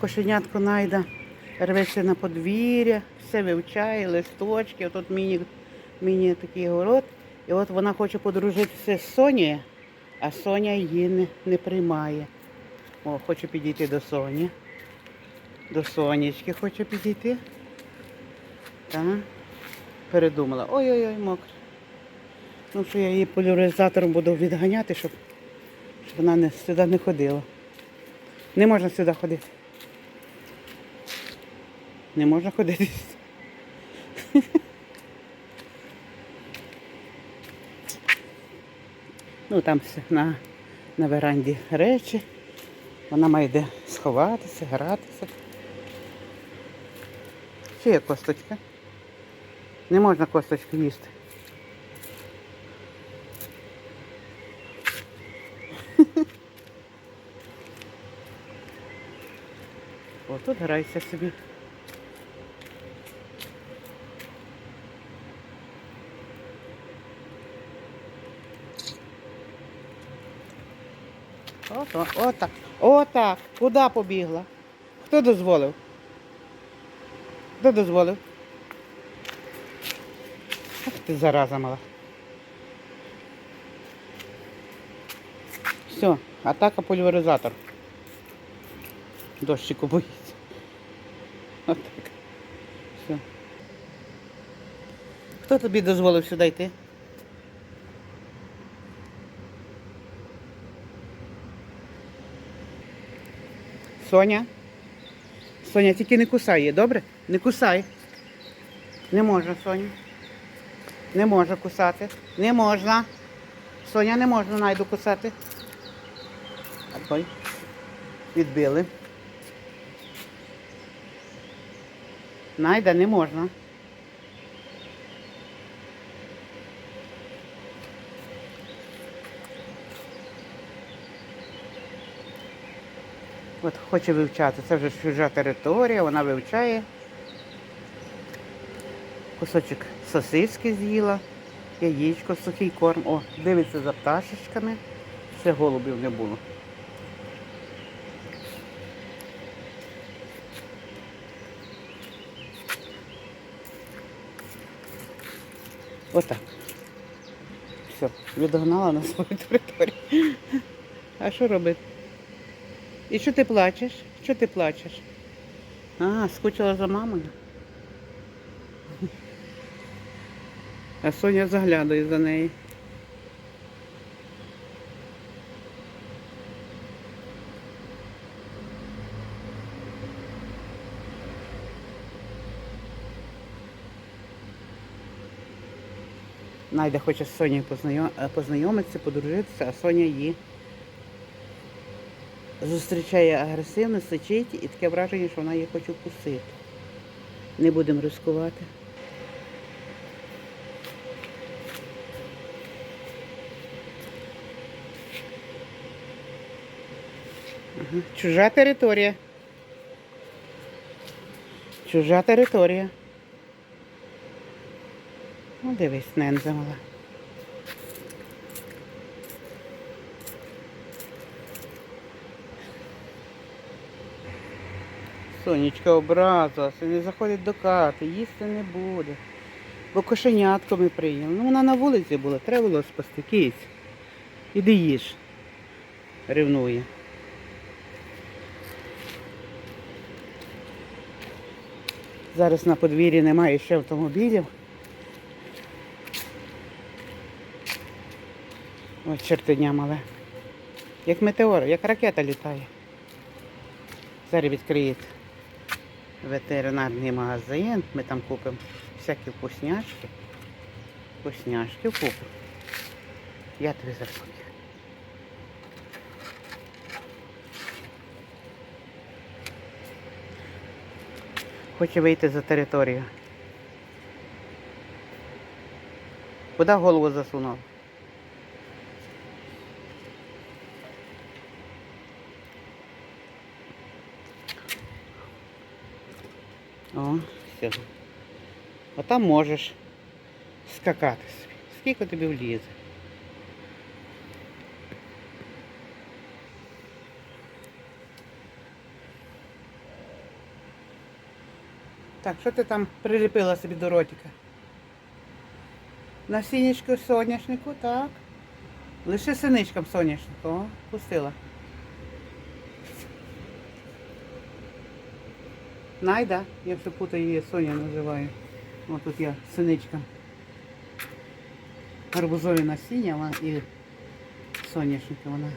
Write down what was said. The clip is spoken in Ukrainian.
Кошенятко найда рветься на подвір'я, все вивчає, листочки, отут міні, міні такий город. І от вона хоче подружитися з Сонією, а Соня її не, не приймає. О, хоче підійти до Соні. До Сонечки хоче підійти. Так. Передумала. Ой-ой-ой, мокре. Ну, що я її поляризатором буду відганяти, щоб вона не, сюди не ходила. Не можна сюди ходити. Не можна ходити. Ну, там все на, на веранді речі. Вона має де сховатися, гратися. Ще є косточка. Не можна косточку їсти. О, тут грайся собі. Ото, отак. Отак. Куди побігла? Хто дозволив? Хто дозволив? Ах ти зараза мала. Все, атака пульверизатор. Дощику боїться. Отак. Все. Хто тобі дозволив сюди йти? Соня? Соня, тільки не кусай її, добре? Не кусай. Не можна, Соня. Не можна кусати. Не можна. Соня не можна найду кусати. Ой. Відбили. Найда не можна. От хоче вивчати. Це вже чужа територія, вона вивчає. Кусочок сосиски з'їла, яєчко, сухий корм. О, дивиться за пташечками. Ще голубів не було. Отак. Все, відогнала на свою територію. А що робити? І що ти плачеш? Що ти плачеш? А, скучила за мамою. А Соня заглядає за нею. Найда хоче з познайом- е, познайомитися, подружитися, а Соня її зустрічає агресивно, сичить і таке враження, що вона її хоче вкусити. Не будемо ризикувати. Чужа територія. Чужа територія. Ну, дивись, ненза мала. Сонечка образилася, не заходить до хати, їсти не буде. Бо кошенятко ми прийняли. Ну вона на вулиці була, треба було спасти. Киць. Іди їж. Ревнує. Зараз на подвір'ї немає ще автомобілів. Ось чертеня мале. Як метеор, як ракета літає. Зараз відкриється ветеринарний магазин. Ми там купимо всякі вкусняшки. Вкусняшки купимо. Я тобі зараз. Хоче вийти за територію. Куди голову засунув? О, все. А там можеш скакати собі. Скільки тобі влізе. Так, що ти там приліпила собі до ротика? На синечку соняшнику, так. Лише синичком соняшнику, о, пустила. Найда, я все путаю її Соня називаю. О, тут я синичка. Гарбузові насіння і соняшники вона